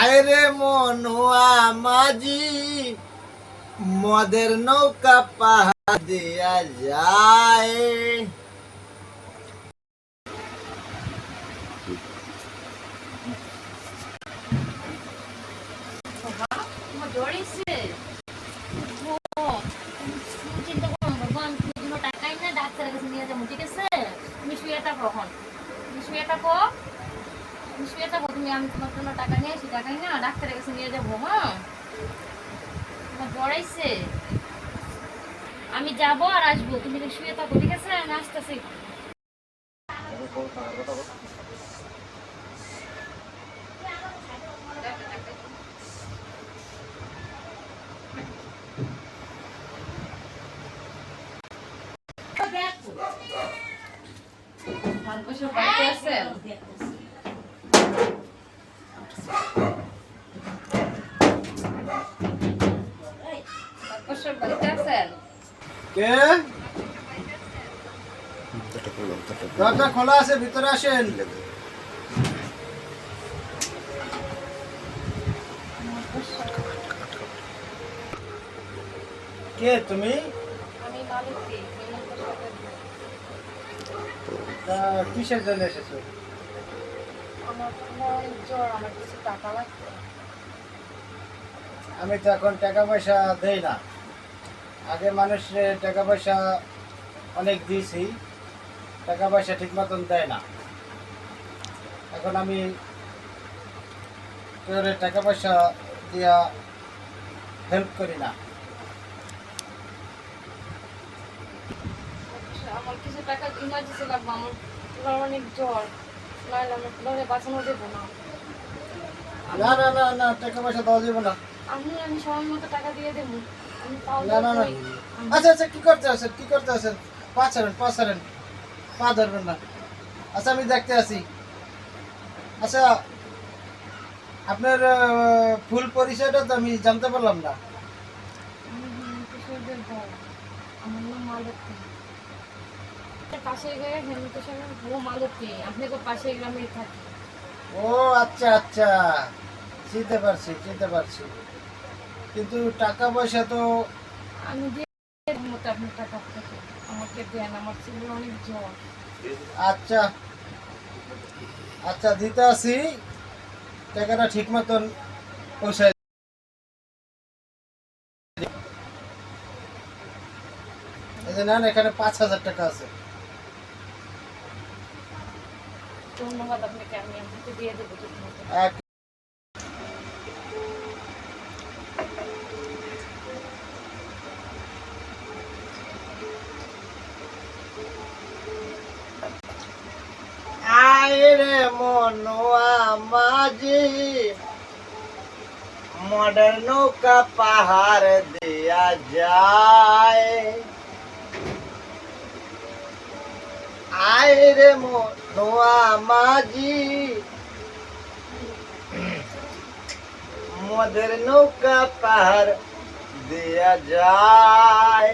আরে মনুয়া মাঝি, মদের নৌকা পাহা দিয়া যায়। ডাক্তারের কাছে নিয়ে যাব, ঠিক আছে? তুমি শুয়ে থাকো এখন। তুমি শুয়ে থাকো। শুয়ে থাকো তুমি আমি তোমার জন্য টাকা নিয়ে আসি, টাকা না, ডাক্তারের কাছে নিয়ে যাব হ্যাঁ? তোমার জ্বর আমি যাব আর আসব, তুমি শুয়ে থাকো, ঠিক আছে? আমি আসতেছি। ভারতবর্ষের বাড়িতে আছেন কে? দরজা খোলা আছে ভিতরে আসেন। কে তুমি? তা কিসের জন্য এসেছ? আমি তো এখন টাকা পয়সা দেই না। আগে মানুষ টাকা পয়সা অনেক দিয়েছি টাকা পয়সা ঠিক মতন দেয় না। এখন আমি টাকা পয়সা দিয়া হেল্প করি না। আচ্ছা, আমার কিছু টাকা ইমার্জেন্সি লাগবে আমার তোমার অনেক জ্বর। নাহলে তোমাকে বাঁচানো দেবো না। না না না টাকা পয়সা দেওয়া যাবে না। আমি আমি সময় মতো টাকা দিয়ে দেবো। আমি না না না। আচ্ছা আচ্ছা কি করতে আছেন কি করতে আছেন পা ছাড়েন পা ছাড়েন পা ধরবেন না। আচ্ছা আমি দেখতে আসি। আচ্ছা আপনার ফুল পরিচয়টা তো আমি জানতে পারলাম না। ও আচ্ছা আচ্ছা। চিনতে পারছি চিনতে পারছি। কিন্তু টাকা পয়সা তো আমি দিয়ে মতো আপনার টাকা আমাকে দেন আমার ছেলের অনেক জ্বর। আচ্ছা। আচ্ছা দিতে আসি। টাকাটা ঠিক মতন পৌঁছায় এই যে নেন এখানে পাঁচ হাজার টাকা আছে। ধন্যবাদ আপনাকে আমি আপনাকে দিয়ে দেবো ঠিক মতো এক আইরে মনোয়া মাঝি। মডার নৌকা পাহাড় দেয়া যায়। আইরে মনোয়া মাঝি। মদের নৌকা পাহাড় দেয়া যায়।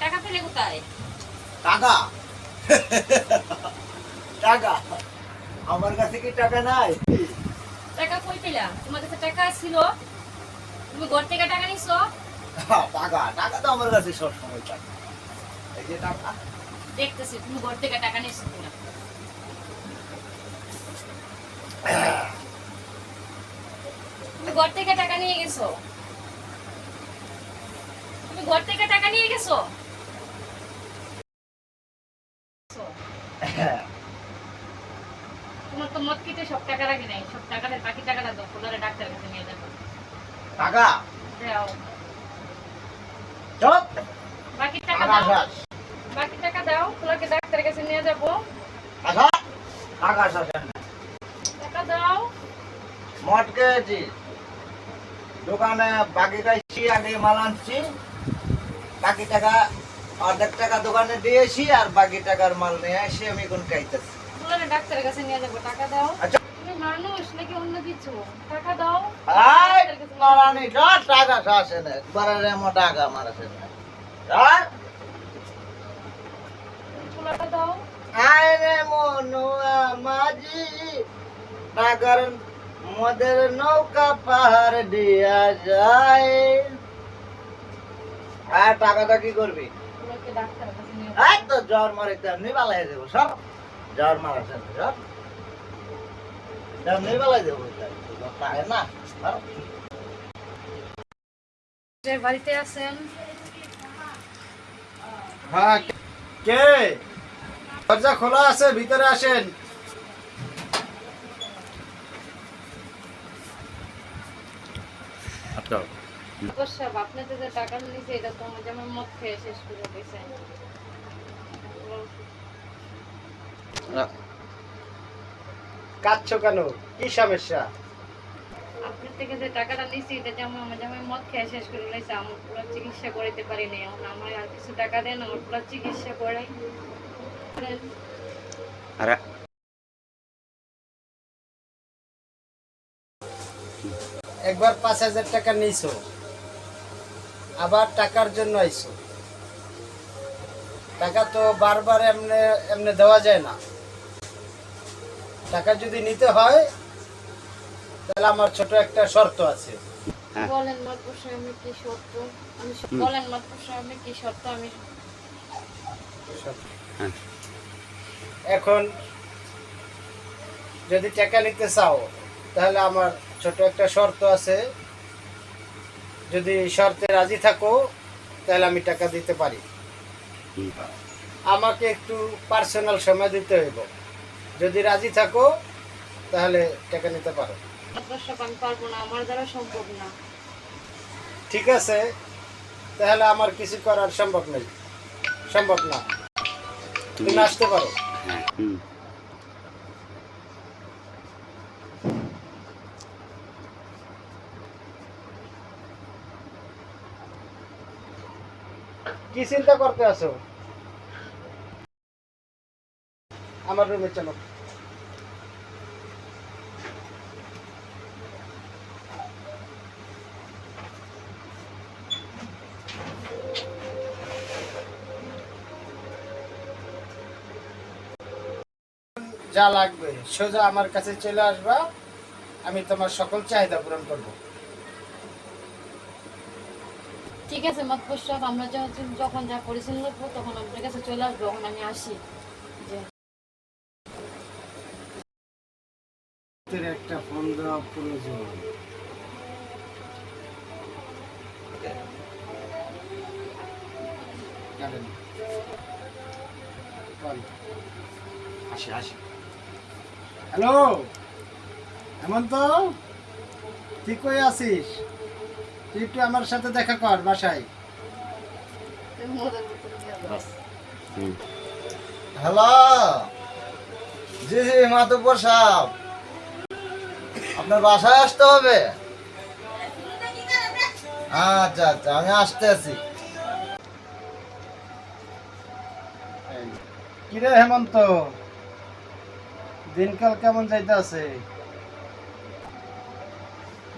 টাকা পেলে কোথায়? টাকা? টাকা? আমার কাছে কি টাকা নাই? টাকা কই পেলা? তোমার কাছে টাকা ছিল। তুমি ঘর থেকে টাকা নিছো? টাকা। টাকা তো আমার কাছে সব সময় টাকা এই যে টাকা। দেখতেছি তুমি ঘর থেকে টাকা নিছো কিনা? তুমি ঘর থেকে টাকা নিয়ে গেছো? তুমি ঘর থেকে টাকা নিয়ে গেছো? তোমার তো মদ খেতে সব টাকা রাখি নাই। সব টাকাটা বাকি টাকাটা দাও কোলারে ডাক্তারের কাছে নিয়ে যাব। টাকা? দাও চপ! বাকি টাকা টাকা দাও। বাকি টাকা দাও তোমাকে ডাক্তারের কাছে নিয়ে যাব। টাকা টাকা শেষ টাকা দাও। মদ খেয়েছি। দোকানে বাকি খাইছি আগে মাল আনছি। বাকি টাকা অর্ধেক টাকা দোকানে দিয়েছি আর বাকি টাকার মাল নিয়ে এসে আমি এখন খাইতেছি। ডাক্তারের কাছে নিয়ে যাব টাকা দাও। আচ্ছা। মানুষ নাকি অন্য কিছু? টাকা দাও। আই মারানি যা টাকা আসে না। একবারে রেমো টাকা আমার আসে না। যা কোলাটা দাও। আই রে মনুয়া মাঝি নাগর মদের নৌকা পাহাড় দিয়া যায়। আর টাকাটা কি করবি? ওকে ডাক্তারের কাছে নিয়ে এই তো জ্বর মারে তেমনি বালাই দেবো সব জ্বর মারার সাথে সব। তেমনি বালাই দেবো পারে না যে বাড়িতে আছেন? হ্যাঁ কে? দরজা খোলা আছে ভিতরে আসেন। যে টাকা নিয়েছে এটা তো যেমন মদ খেয়ে শেষ করে দিয়েছে। কাঁদছো কেন? কি সমস্যা? আপনার থেকে যে টাকাটা নিয়েছি এটা যেমন আমার যেমন মদ খেয়ে শেষ করে দিয়েছে আমার পুরো চিকিৎসা করাইতে পারিনি। এখন আমার আর কিছু টাকা দেন আমার পুরো চিকিৎসা করাই। একবার পাঁচ হাজার টাকা নিয়েছো। আবার টাকার জন্য আইছো। টাকা তো বারবার এমনি এমনি দেওয়া যায় না। টাকা যদি নিতে হয় তাহলে আমার ছোট একটা শর্ত আছে। বলেন মাত্র আমি কি শর্ত? আমি বলেন মাত্র আমি কি শর্ত? আমি এখন যদি টাকা নিতে চাও তাহলে আমার ছোট একটা শর্ত আছে। যদি শর্তে রাজি থাকো তাহলে আমি টাকা দিতে পারি। আমাকে একটু পার্সোনাল সময় দিতে হইব। যদি রাজি থাকো তাহলে টাকা নিতে পারো। মাত্র আমি পারব না আমার দ্বারা সম্ভব না। ঠিক আছে তাহলে আমার কিছু করার সম্ভব নেই। সম্ভব না। তুমি আসতে পারো। কি চিন্তা করতে আছো? আমার রুমে চলো। যা লাগবে, সোজা আমার কাছে চলে আসবা। আমি তোমার সকল চাহিদা পূরণ করব। ঠিক আছে মাত্র আমরা যখন যা পরিচালনা করব তখন আপনার কাছে চলে আসব, তখন আমি আসি। যে একটা ফোন দেওয়া প্রয়োজন। আসি আসি। হ্যালো? হেমন্ত? তুই কই আছিস? তুই একটু আমার সাথে দেখা কর বাসায়। হ্যালো। জি জি মাতব্বর সাহেব। আপনার বাসায় আসতে হবে? আচ্ছা আচ্ছা আমি আসতে আছি কিরে হেমন্ত দিনকাল কেমন যাইতে আছে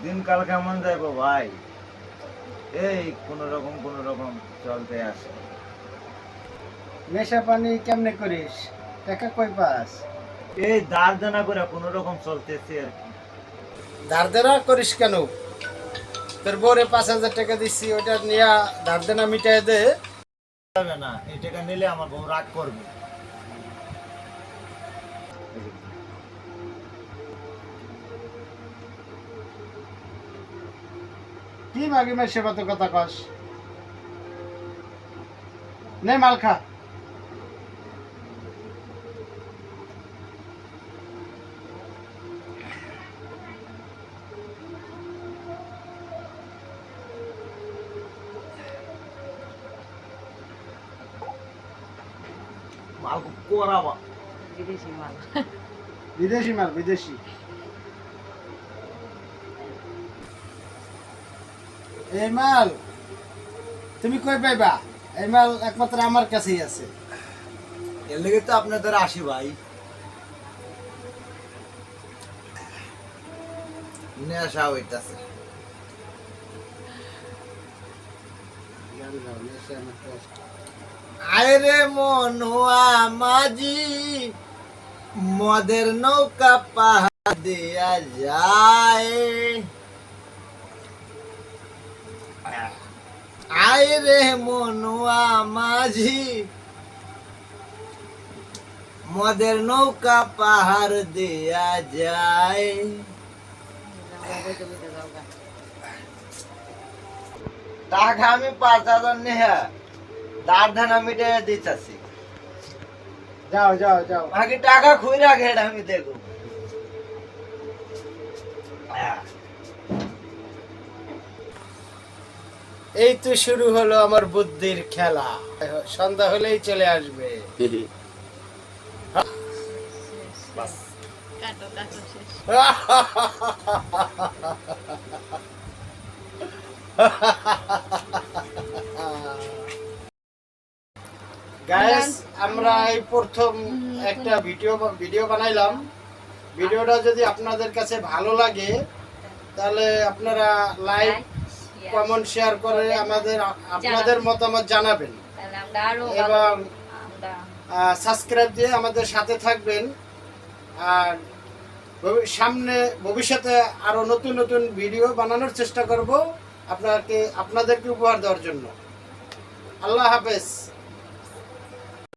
দিনকাল কেমন যাইবো ভাই? এই কোন রকম কোন রকম চলতে আসে নেশা পানি কেমনে করিস? টাকা কই পাস? এই দাঁড় দানা করে কোন রকম চলতেছে আর কি। ধার দেনা করিস কেন? তোর বউরে পাঁচ হাজার টাকা দিচ্ছি ওটা নিয়ে ধার দেনা মিটাই দে। যাবে না এই টাকা নিলে আমার বউ রাগ করবে। কি মাগি মাই সেবা তো কথা কস? নে মাল খা। মাল করাবা বিদেশি মাল। বিদেশি মাল বিদেশি। এই মাল তুমি কই পাইবা? এই মাল একমাত্র আমার কাছেই আছে। এর লেগে তো আপনাদের আসি ভাই। নেশা হইতাছে। আরে মনুয়া মাঝি, মদের নৌকা পাহাড় দিয়া যায়। আয় রে মনুয়া মাঝি মদের নৌকা পাহাড় দিয়া যায় টাকা আমি পাঁচ হাজার নেহা দাঁড় ধান আমি দিতেছি যাও যাও যাও আগে টাকা খুই রাখে এটা আমি দেখো এই তো শুরু হলো আমার বুদ্ধির খেলা। সন্ধ্যা হলেই চলে আসবে। গাইস আমরা এই প্রথম একটা ভিডিও ভিডিও বানাইলাম। ভিডিওটা যদি আপনাদের কাছে ভালো লাগে তাহলে আপনারা লাইক কমেন্ট শেয়ার করে আমাদের আপনাদের মতামত জানাবেন। এবং সাবস্ক্রাইব দিয়ে আমাদের সাথে থাকবেন। আর সামনে ভবিষ্যতে আরও নতুন নতুন ভিডিও বানানোর চেষ্টা করব আপনাকে আপনাদেরকে উপহার দেওয়ার জন্য। আল্লাহ হাফেজ।